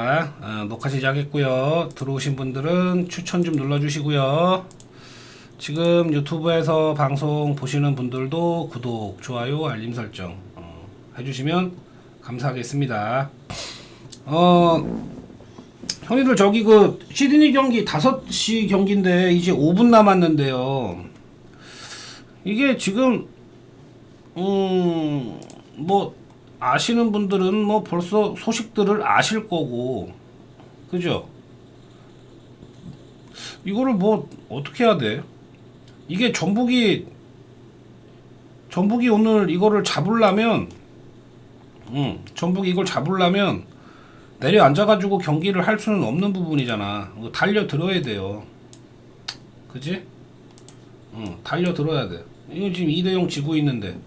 어, 녹화 시작했고요. 들어오신 분들은 추천 좀 눌러주시고요. 지금 유튜브에서 방송 보시는 분들도 구독, 좋아요, 알림 설정 어, 해주시면 감사하겠습니다. 어, 형님들 저기 그 시드니 경기 5시 경기인데 이제 5분 남았는데요. 이게 지금 음, 뭐 아시는 분들은 뭐 벌써 소식들을 아실 거고, 그죠? 이거를 뭐 어떻게 해야 돼? 이게 전북이 전북이 오늘 이거를 잡으려면, 음, 전북이 이걸 잡으려면 내려 앉아가지고 경기를 할 수는 없는 부분이잖아. 이거 달려 들어야 돼요. 그지? 응, 달려 들어야 돼. 이거 지금 2대0 지고 있는데.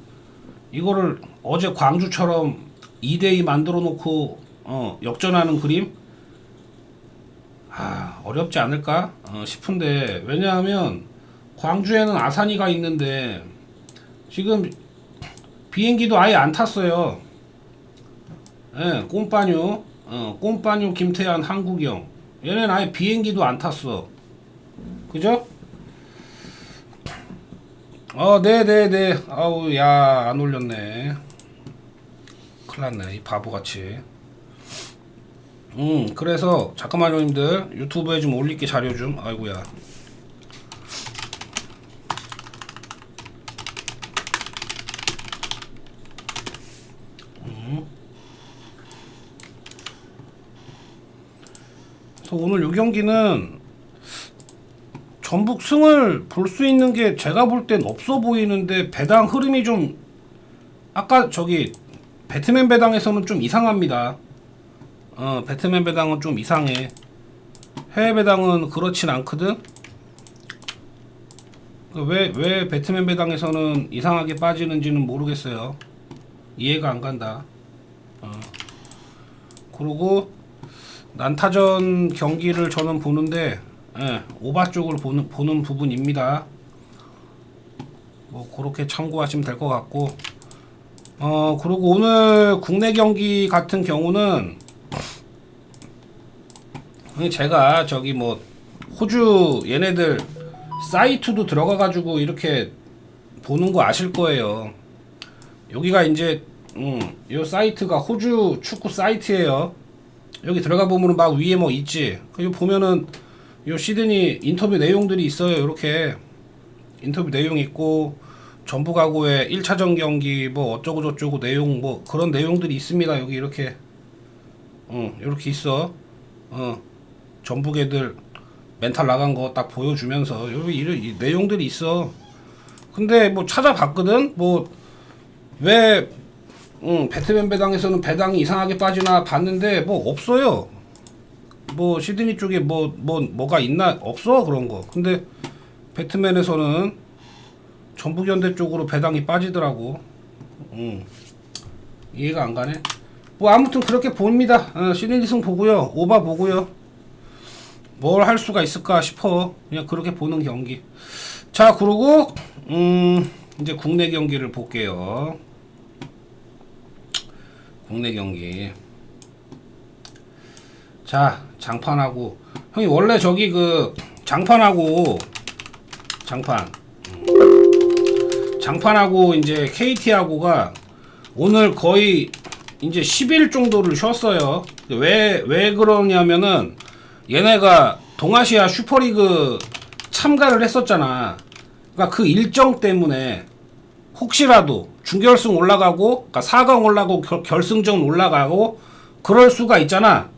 이거를 어제 광주처럼 2대2 만들어 놓고 어, 역전하는 그림 아 어렵지 않을까 어, 싶은데 왜냐하면 광주에는 아산이가 있는데 지금 비행기도 아예 안 탔어요 예, 꼼빠뉴 어, 꼼빠뉴 김태환 한국영 얘네는 아예 비행기도 안 탔어 그죠? 어, 네네네. 아우, 야, 안 올렸네. 큰일 났네, 이 바보같이. 음, 그래서, 잠깐만요, 님들. 유튜브에 좀 올릴게, 자료 좀. 아이고야. 음. 오늘 요 경기는 전북 승을 볼 수 있는 게 제가 볼 땐 없어 보이는데 배당 흐름이 좀 아까 저기 배트맨 배당에서는 좀 이상합니다. 어 배트맨 배당은 좀 이상해. 해외 배당은 그렇진 않거든. 왜왜 왜 배트맨 배당에서는 이상하게 빠지는지는 모르겠어요. 이해가 안 간다. 어. 그리고 난타전 경기를 저는 보는데 예, 오바 쪽을 보는, 보는 부분입니다. 뭐 그렇게 참고하시면 될 것 같고 어 그리고 오늘 국내 경기 같은 경우는 제가 저기 뭐 호주 얘네들 사이트도 들어가 가지고 이렇게 보는 거 아실 거예요. 여기가 이제 음, 요 사이트가 호주 축구 사이트예요. 여기 들어가 보면은 막 위에 뭐 있지. 그 보면은 요 시드니 인터뷰 내용들이 있어요. 이렇게 인터뷰 내용 있고 전북하고의 1차전 경기 뭐 어쩌고 저쩌고 내용 뭐 그런 내용들이 있습니다. 여기 이렇게 어, 이렇게 있어. 어. 전북 애들 멘탈 나간 거 딱 보여주면서 여기 이런 이 내용들이 있어. 근데 뭐 찾아봤거든. 뭐왜 응, 배트맨 배당에서는 배당이 이상하게 빠지나 봤는데 뭐 없어요. 뭐 시드니 쪽에 뭐뭐 뭐, 가 있나 없어 그런 거. 근데 배트맨에서는 전북현대 쪽으로 배당이 빠지더라고. 음. 이해가 안 가네. 뭐 아무튼 그렇게 봅니다. 어, 시드니 승 보고요. 오바 보고요. 뭘 할 수가 있을까 싶어. 그냥 그렇게 보는 경기. 자, 그리고 음, 이제 국내 경기를 볼게요. 국내 경기. 자 장판하고 형이 원래 저기 그 장판하고 장판 음. 장판하고 이제 KT하고가 오늘 거의 이제 10일 정도를 쉬었어요. 왜 왜 그러냐면은 얘네가 동아시아 슈퍼리그 참가를 했었잖아. 그러니까 그 일정 때문에 혹시라도 준결승 올라가고 그러니까 4강 올라가고 결, 결승전 올라가고 그럴 수가 있잖아.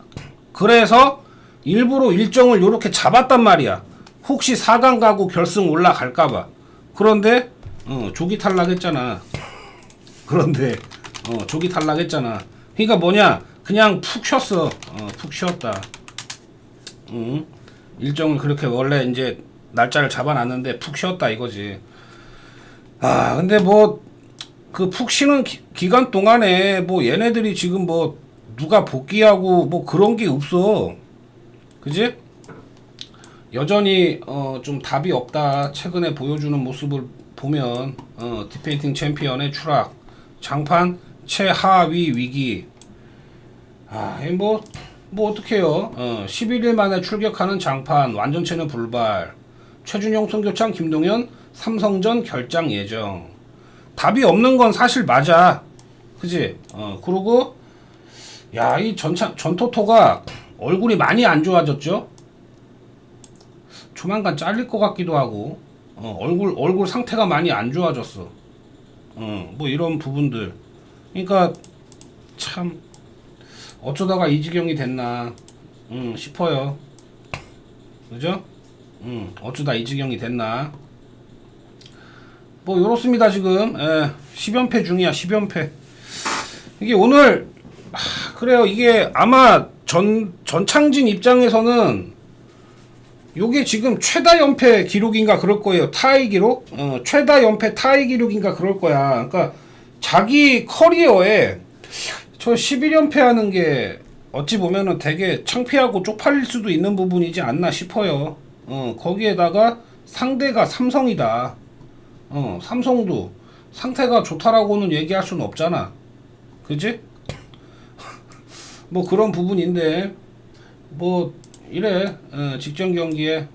그래서 일부러 일정을 요렇게 잡았단 말이야. 혹시 4강 가고 결승 올라갈까봐. 그런데 어, 조기 탈락했잖아. 그런데 어, 조기 탈락했잖아. 그러니까 뭐냐? 그냥 푹 쉬었어. 어, 푹 쉬었다. 응. 일정을 그렇게 원래 이제 날짜를 잡아놨는데 푹 쉬었다 이거지. 아 근데 뭐 그 푹 쉬는 기, 기간 동안에 뭐 얘네들이 지금 뭐 누가 복귀하고 뭐 그런 게 없어. 그지? 여전히 어 좀 답이 없다. 최근에 보여주는 모습을 보면 어 디페이팅 챔피언의 추락, 장판 최하위 위기. 아, 뭐뭐 어떡해요. 어, 11일 만에 출격하는 장판, 완전체는 불발. 최준용, 송교창, 김동현, 삼성전 결장 예정. 답이 없는 건 사실 맞아. 그지? 어, 그리고, 야, 이 전차, 전토토가 얼굴이 많이 안 좋아졌죠? 조만간 잘릴 것 같기도 하고, 어, 얼굴, 얼굴 상태가 많이 안 좋아졌어. 어, 뭐 이런 부분들. 그러니까, 참, 어쩌다가 이 지경이 됐나, 음, 싶어요. 그죠? 음, 어쩌다 이 지경이 됐나. 뭐, 요렇습니다, 지금. 예, 10연패 중이야, 10연패. 이게 오늘, 하, 그래요. 이게 아마 전, 전창진 입장에서는 요게 지금 최다 연패 기록인가 그럴 거예요. 타이 기록? 어, 최다 연패 타이 기록인가 그럴 거야. 그러니까 자기 커리어에 저 11연패 하는 게 어찌 보면은 되게 창피하고 쪽팔릴 수도 있는 부분이지 않나 싶어요. 어, 거기에다가 상대가 삼성이다. 어, 삼성도 상태가 좋다라고는 얘기할 수는 없잖아. 그지? 뭐 그런 부분인데 뭐 이래. 어, 직전 경기에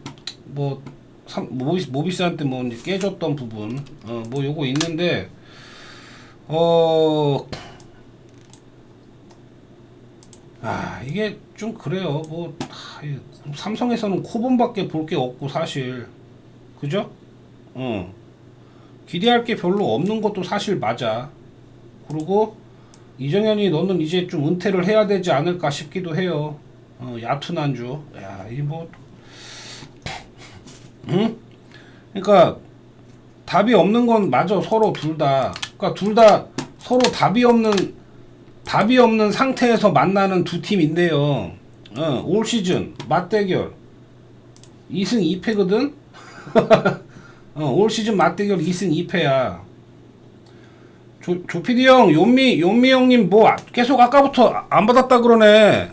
뭐 삼, 모비스, 모비스한테 뭐 깨졌던 부분. 어, 뭐 요거 있는데 어. 아 이게 좀 그래요. 뭐 삼성에서는 코본밖에 볼 게 없고 사실. 그죠? 어. 기대할 게 별로 없는 것도 사실 맞아. 그리고 이정현이 너는 이제 좀 은퇴를 해야 되지 않을까 싶기도 해요 어, 야투난주 야 이 뭐 응? 그러니까 답이 없는 건 맞아 서로 둘 다 그러니까 둘 다 서로 답이 없는 답이 없는 상태에서 만나는 두 팀인데요. 어, 올 시즌 맞대결 2승 2패거든. 어, 올 시즌 맞대결 2승 2패야. 조, 조피디 형, 요미, 요미 형님 뭐 아- 계속 아까부터 안 받았다 그러네.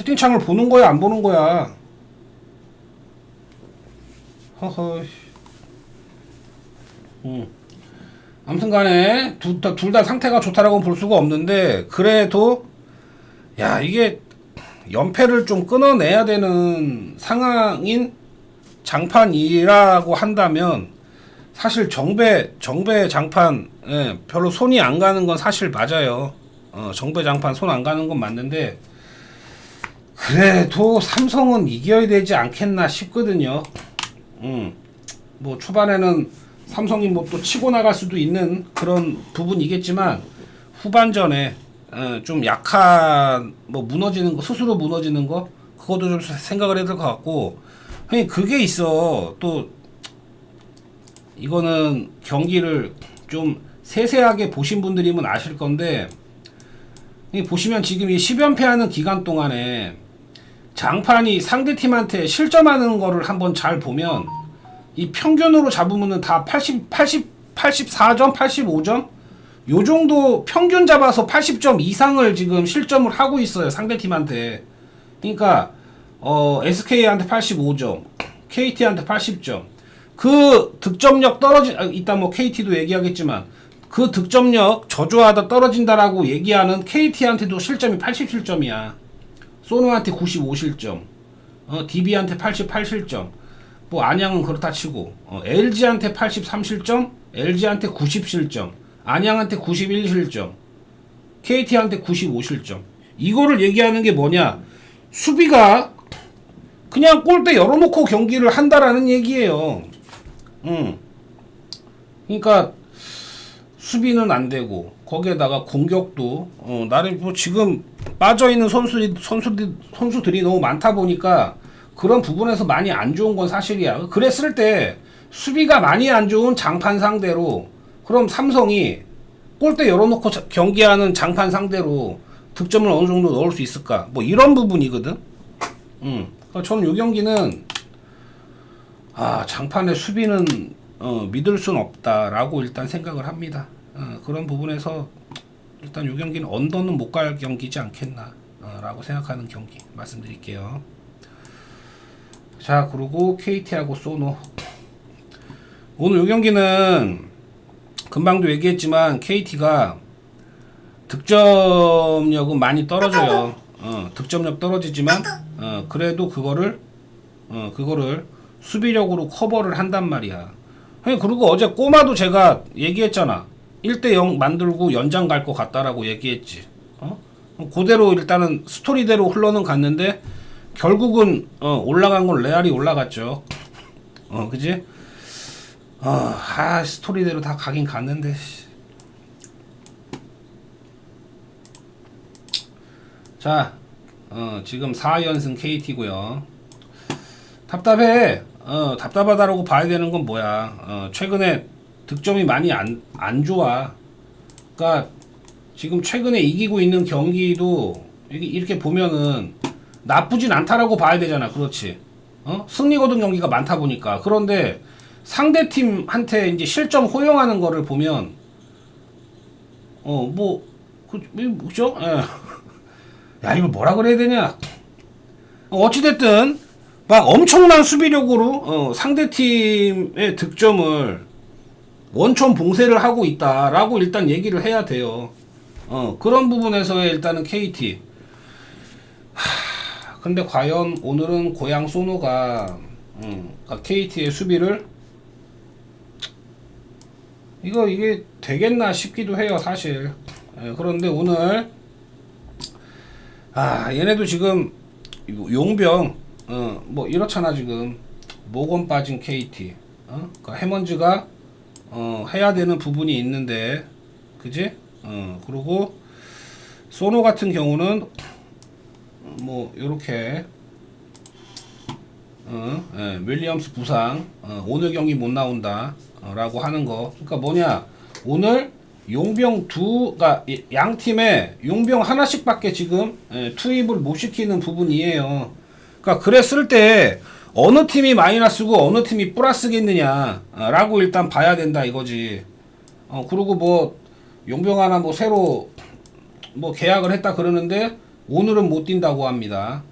채팅창을 보는 거야, 안 보는 거야? 허허. 음. 아무튼 간에 둘 다 상태가 좋다라고 볼 수가 없는데 그래도 야 이게 연패를 좀 끊어내야 되는 상황인 장판이라고 한다면 사실 정배 정배 장판 예, 별로 손이 안 가는 건 사실 맞아요. 어, 정배 장판 손 안 가는 건 맞는데 그래도 삼성은 이겨야 되지 않겠나 싶거든요. 음, 뭐 초반에는 삼성이 뭐 또 치고 나갈 수도 있는 그런 부분이겠지만 후반전에 어, 좀 약한 뭐 무너지는 거 스스로 무너지는 거 그것도 좀 생각을 해야 될 것 같고 형님 그게 있어 또 이거는 경기를 좀 세세하게 보신 분들이면 아실 건데 이 보시면 지금 이 10연패하는 기간 동안에 장판이 상대팀한테 실점하는 거를 한번 잘 보면 이 평균으로 잡으면은 다 80, 80, 84점, 85점? 요 정도 평균 잡아서 80점 이상을 지금 실점을 하고 있어요, 상대팀한테. 그러니까, 어, SK한테 85점, KT한테 80점. 그 득점력 떨어진, 아, 이따 뭐 KT도 얘기하겠지만, 그 득점력 저조하다 떨어진다라고 얘기하는 KT한테도 실점이 87점이야. 소노한테 95실점, 어, DB한테 88실점. 뭐 안양은 그렇다 치고 어, LG한테 83실점, LG한테 90실점, 안양한테 91실점, KT한테 95실점. 이거를 얘기하는 게 뭐냐? 수비가 그냥 골대 열어놓고 경기를 한다라는 얘기예요. 음. 그러니까 수비는 안 되고 거기에다가 공격도 어, 나름 뭐 지금 빠져 있는 선수들이 선수들 선수들이 너무 많다 보니까 그런 부분에서 많이 안 좋은 건 사실이야. 그랬을 때 수비가 많이 안 좋은 장판 상대로 그럼 삼성이 골대 열어놓고 자- 경기하는 장판 상대로 득점을 어느 정도 넣을 수 있을까? 뭐 이런 부분이거든. 음. 그러니까 저는 이 경기는 아 장판의 수비는 어, 믿을 순 없다라고 일단 생각을 합니다. 어, 그런 부분에서 일단 이 경기는 언더는 못 갈 경기지 않겠나라고 생각하는 경기 말씀드릴게요. 자 그리고 KT하고 소노 오늘 이 경기는 금방도 얘기했지만 KT가 득점력은 많이 떨어져요. 어, 득점력 떨어지지만 어, 그래도 그거를 어, 그거를 수비력으로 커버를 한단 말이야. 그리고 어제 꼬마도 제가 얘기했잖아. 1대0 만들고 연장 갈 것 같다라고 얘기했지. 어? 그대로 일단은 스토리대로 흘러는 갔는데 결국은 어, 올라간 건 레알이 올라갔죠. 어, 그지? 어, 아, 스토리대로 다 가긴 갔는데. 씨. 자, 어, 지금 4연승 KT고요. 답답해. 어, 답답하다라고 봐야 되는 건 뭐야? 어, 최근에 득점이 많이 안, 안 좋아. 그러니까 지금 최근에 이기고 있는 경기도 이렇게, 보면은 나쁘진 않다라고 봐야 되잖아. 그렇지. 어? 승리 거둔 경기가 많다 보니까. 그런데 상대 팀한테 이제 실점 허용하는 거를 보면 어, 뭐, 그, 뭐죠? 예. 야, 이걸 뭐라 그래야 되냐? 어찌 됐든, 막 엄청난 수비력으로, 어, 상대 팀의 득점을 원천 봉쇄를 하고 있다라고 일단 얘기를 해야 돼요. 어, 그런 부분에서의 일단은 KT. 하, 근데 과연 오늘은 고양 소노가, 음, KT의 수비를 이거 이게 되겠나 싶기도 해요 사실 예, 그런데 오늘 아 얘네도 지금 용병 어, 뭐 이렇잖아 지금 모건 빠진 KT 어? 그러니까 해먼즈가 어, 해야 되는 부분이 있는데 그지? 어, 그리고 소노 같은 경우는 뭐 요렇게 어, 예, 윌리엄스 부상 어, 오늘 경기 못 나온다 어, 라고 하는 거. 그러니까 뭐냐? 오늘 용병 두, 그러니까 이- 양 팀에 용병 하나씩밖에 지금 예, 투입을 못 시키는 부분이에요. 그러니까 그랬을 때 어느 팀이 마이너스고 어느 팀이 플러스겠느냐라고 일단 봐야 된다 이거지. 어 그리고 뭐 용병 하나 뭐 새로 뭐 계약을 했다 그러는데 오늘은 못 뛴다고 합니다.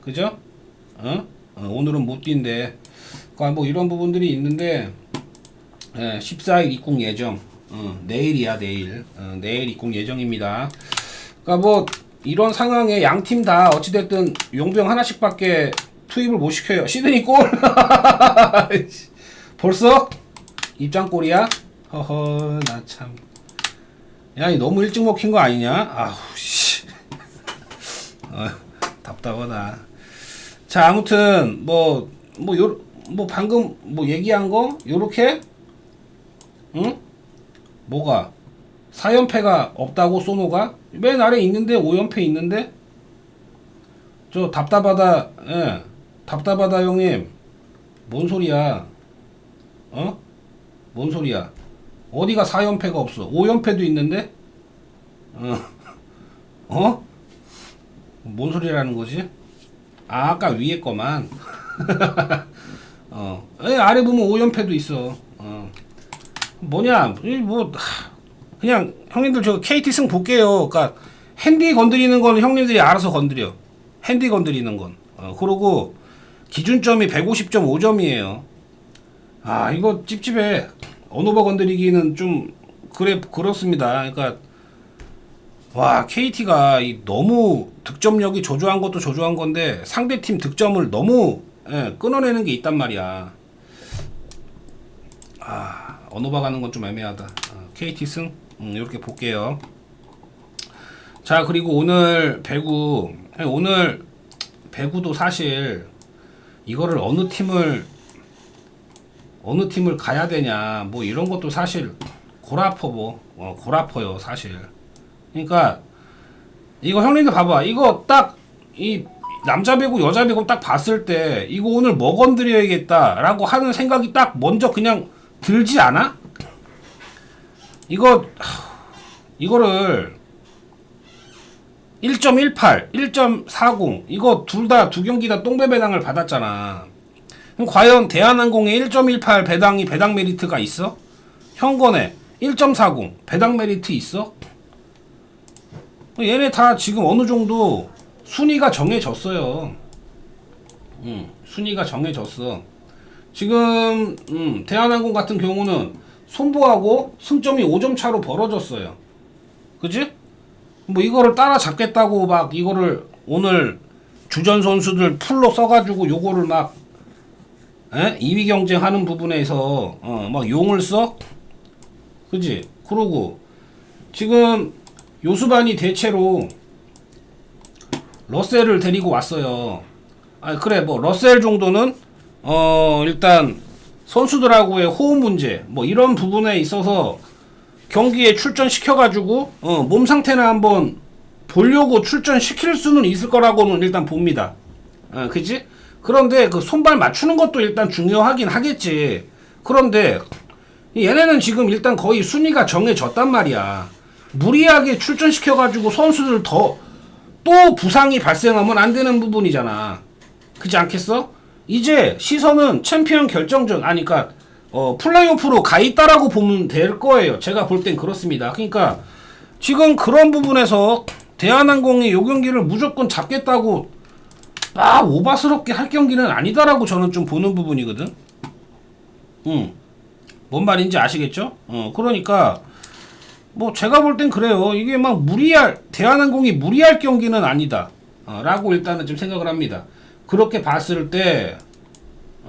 그죠? 어? 어, 오늘은 못 뛴대. 그러니까 뭐 이런 부분들이 있는데 예, 14일 입국 예정. 어, 내일이야 내일. 어, 내일 입국 예정입니다. 그러니까 뭐 이런 상황에 양 팀 다 어찌됐든 용병 하나씩밖에 투입을 못 시켜요. 시드니 골. 벌써 입장골이야? 허허 나 참. 야, 이 너무 일찍 먹힌 거 아니냐? 아우 씨. 어, 답답하다. 자, 아무튼 뭐 뭐 요 뭐 방금 뭐 얘기한 거 요렇게 응? 뭐가 4연패가 없다고 소노가 맨 아래 있는데 5연패 있는데 저 답답하다 예 답답하다 형님 뭔 소리야 어? 뭔 소리야 어디가 4연패가 없어 5연패도 있는데 어? 어? 뭔 소리라는 거지? 아, 아까 위에 거만 어 예, 아래 보면 5연패도 있어 어 뭐냐 이뭐 하, 그냥 형님들 저 KT 승 볼게요. 그러니까 핸디 건드리는 건 형님들이 알아서 건드려. 핸디 건드리는 건. 어, 그리고 기준점이 150.5점이에요. 아 이거 찝찝해. 언오버 건드리기는 좀 그래 그렇습니다. 그러니까 와 KT가 너무 득점력이 저조한 것도 저조한 건데 상대 팀 득점을 너무 예, 끊어내는 게 있단 말이야. 아 언오버 가는 건 좀 애매하다. 어, KT 승 음, 이렇게 볼게요. 자 그리고 오늘 배구 예, 오늘 배구도 사실 이거를 어느 팀을 어느 팀을 가야 되냐 뭐 이런 것도 사실 골아퍼 뭐 어, 골아퍼요 사실. 그러니까 이거 형님들 봐봐 이거 딱 이 남자 배구 여자 배구 딱 봤을 때 이거 오늘 뭐 건드려야겠다라고 하는 생각이 딱 먼저 그냥 들지 않아? 이거 하, 이거를 1.18, 1.40 이거 둘 다 두 경기 다 똥배 배당을 받았잖아. 그럼 과연 대한항공에 1.18 배당이 배당 메리트가 있어? 현건에 1.40 배당 메리트 있어? 얘네 다 지금 어느 정도 순위가 정해졌어요. 음, 순위가 정해졌어. 지금 음, 대한항공 같은 경우는 손보하고 승점이 5점 차로 벌어졌어요. 그지? 뭐 이거를 따라잡겠다고 막 이거를 오늘 주전 선수들 풀로 써가지고 요거를 막 에? 2위 경쟁하는 부분에서 어, 막 용을 써? 그지? 그러고 지금 요수반이 대체로 러셀을 데리고 왔어요. 아 그래 뭐 러셀 정도는 어 일단 선수들하고의 호흡 문제 뭐 이런 부분에 있어서 경기에 출전시켜가지고 어, 몸 상태는 한번 보려고 출전시킬 수는 있을 거라고는 일단 봅니다. 어, 그지? 그런데 그 손발 맞추는 것도 일단 중요하긴 하겠지. 그런데 얘네는 지금 일단 거의 순위가 정해졌단 말이야. 무리하게 출전시켜가지고 선수들 더 또 부상이 발생하면 안 되는 부분이잖아. 그지 않겠어? 이제 시선은 챔피언 결정전, 아니, 그니까, 어, 플레이오프로 가 있다라고 보면 될 거예요. 제가 볼 땐 그렇습니다. 그러니까, 지금 그런 부분에서 대한항공이 요 경기를 무조건 잡겠다고 아 오바스럽게 할 경기는 아니다라고 저는 좀 보는 부분이거든. 응. 뭔 말인지 아시겠죠? 어 그러니까 뭐 제가 볼 땐 그래요. 이게 막 무리할 대한항공이 무리할 경기는 아니다. 어, 라고 일단은 좀 생각을 합니다. 그렇게 봤을 때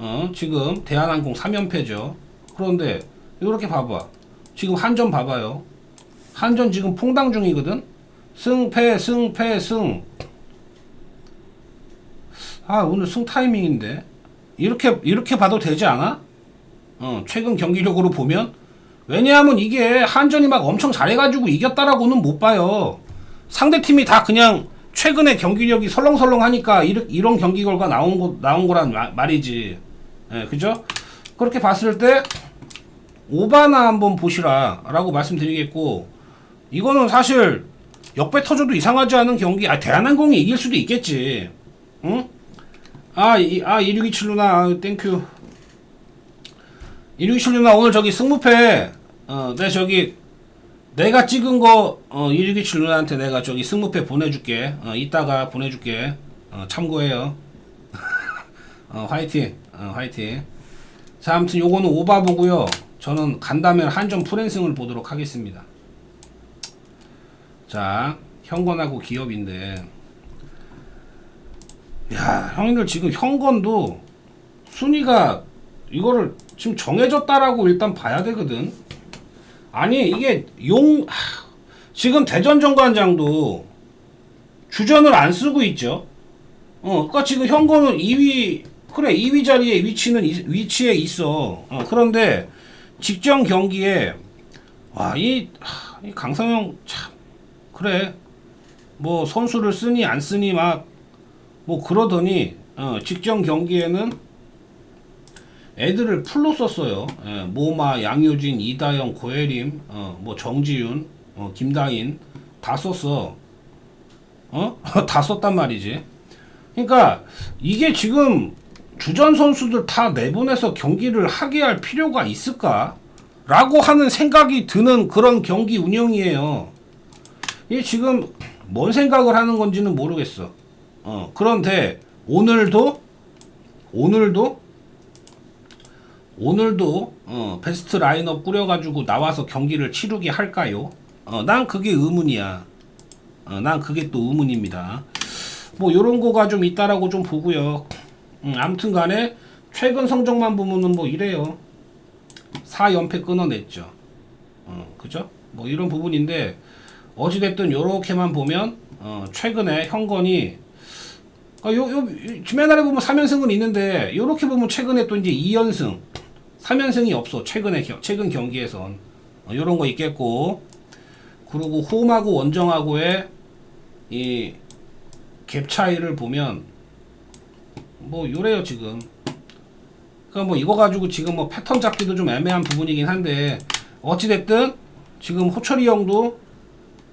어, 지금 대한항공 3연패죠. 그런데 이렇게 봐봐. 지금 한전 봐봐요. 한전 지금 퐁당 중이거든. 승패 승패 승. 아 오늘 승 타이밍인데 이렇게 이렇게 봐도 되지 않아? 어 최근 경기력으로 보면 왜냐하면 이게 한전이 막 엄청 잘해가지고 이겼다라고는 못 봐요. 상대 팀이 다 그냥 최근에 경기력이 설렁설렁하니까 이런, 경기 결과 나온 거 나온 거란 마- 말이지. 예, 그죠? 그렇게 봤을 때 오바나 한번 보시라 라고 말씀드리겠고 이거는 사실 역배 터져도 이상하지 않은 경기. 아 대한항공이 이길 수도 있겠지. 응? 아, 이, 아, 1627 누나, 아, 땡큐. 1627 누나, 오늘 저기 승무패, 어, 내 저기, 내가 찍은 거, 어, 1627 누나한테 내가 저기 승무패 보내줄게. 어, 이따가 보내줄게. 어, 참고해요. 어, 화이팅. 어, 화이팅. 자, 아무튼 요거는 오바보고요. 저는 간다면 한점 프랜승을 보도록 하겠습니다. 자, 현건하고 기업인데, 야, 형님들 지금 현건도 순위가 이거를 지금 정해졌다라고 일단 봐야 되거든. 아니 이게 용 하, 지금 대전 정관장도 주전을 안 쓰고 있죠. 어, 그러니까 지금 현건은 2위 그래 2위 자리에 위치는 이- 위치에 있어. 어, 그런데 직전 경기에 와이 이 강성영 참 그래 뭐 선수를 쓰니 안 쓰니 막 뭐 그러더니 어, 직전 경기에는 애들을 풀로 썼어요. 예, 모마, 양효진, 이다영, 고혜림, 어, 뭐 정지윤, 어, 김다인 다 썼어. 어? 다 썼단 말이지. 그러니까 이게 지금 주전 선수들 다 내보내서 경기를 하게 할 필요가 있을까? 라고 하는 생각이 드는 그런 경기 운영이에요. 이게 지금 뭔 생각을 하는 건지는 모르겠어. 어, 그런데 오늘도 오늘도 오늘도 어, 베스트 라인업 꾸려가지고 나와서 경기를 치르게 할까요? 어, 난 그게 의문이야. 어, 난 그게 또 의문입니다. 뭐 요런 거가 좀 있다라고 좀 보고요. 음, 아무튼 간에 최근 성적만 보면은 뭐 이래요. 4연패 끊어냈죠. 어, 그죠? 뭐 이런 부분인데 어찌됐든 요렇게만 보면 어, 최근에 현건이 아, 요, 요, 지메날에 보면 3연승은 있는데, 요렇게 보면 최근에 또 이제 2연승, 3연승이 없어. 최근에, 겨- 최근 경기에선. 어, 요런 거 있겠고, 그리고 홈하고 원정하고의 이 갭 차이를 보면, 뭐, 요래요, 지금. 그니까 뭐, 이거 가지고 지금 뭐 패턴 잡기도 좀 애매한 부분이긴 한데, 어찌됐든, 지금 호철이 형도,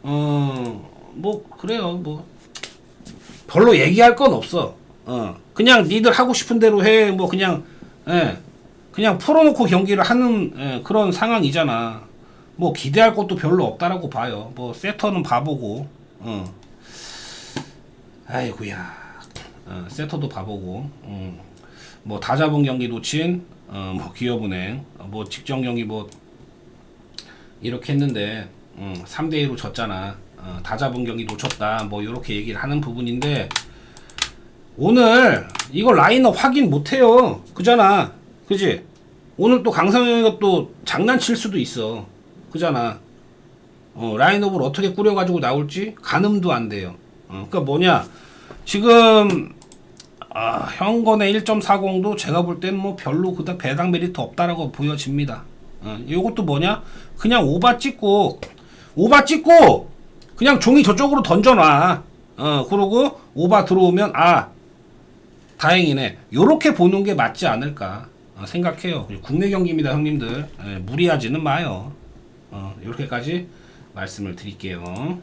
어, 뭐, 그래요, 뭐. 별로 얘기할 건 없어. 어. 그냥 니들 하고 싶은 대로 해. 뭐 그냥 예. 그냥 풀어놓고 경기를 하는 예, 그런 상황이잖아. 뭐 기대할 것도 별로 없다라고 봐요. 뭐 세터는 바보고. 어. 아이고야. 어, 세터도 바보고. 음. 뭐다 잡은 경기 놓친 어, 뭐 기업은행 어, 뭐 직전 경기 뭐 이렇게 했는데 음, 3대 2로 졌잖아. 어, 어, 다 잡은 경기 놓쳤다. 뭐 이렇게 얘기를 하는 부분인데 오늘 이거 라인업 확인 못해요. 그잖아. 그지? 오늘 또 강상현이가 또 장난칠 수도 있어. 그잖아. 어, 라인업을 어떻게 꾸려가지고 나올지 가늠도 안 돼요. 어, 그러니까 뭐냐 지금 아, 현건의 1.40도 제가 볼 땐 뭐 별로 그닥 배당 메리트 없다라고 보여집니다. 어, 이것도 뭐냐 그냥 오바 찍고 오바 찍고 그냥 종이 저쪽으로 던져놔. 어, 그러고 오바 들어오면 아 다행이네. 요렇게 보는 게 맞지 않을까 어, 생각해요. 국내 경기입니다, 형님들. 예, 무리하지는 마요. 어, 이렇게까지 말씀을 드릴게요.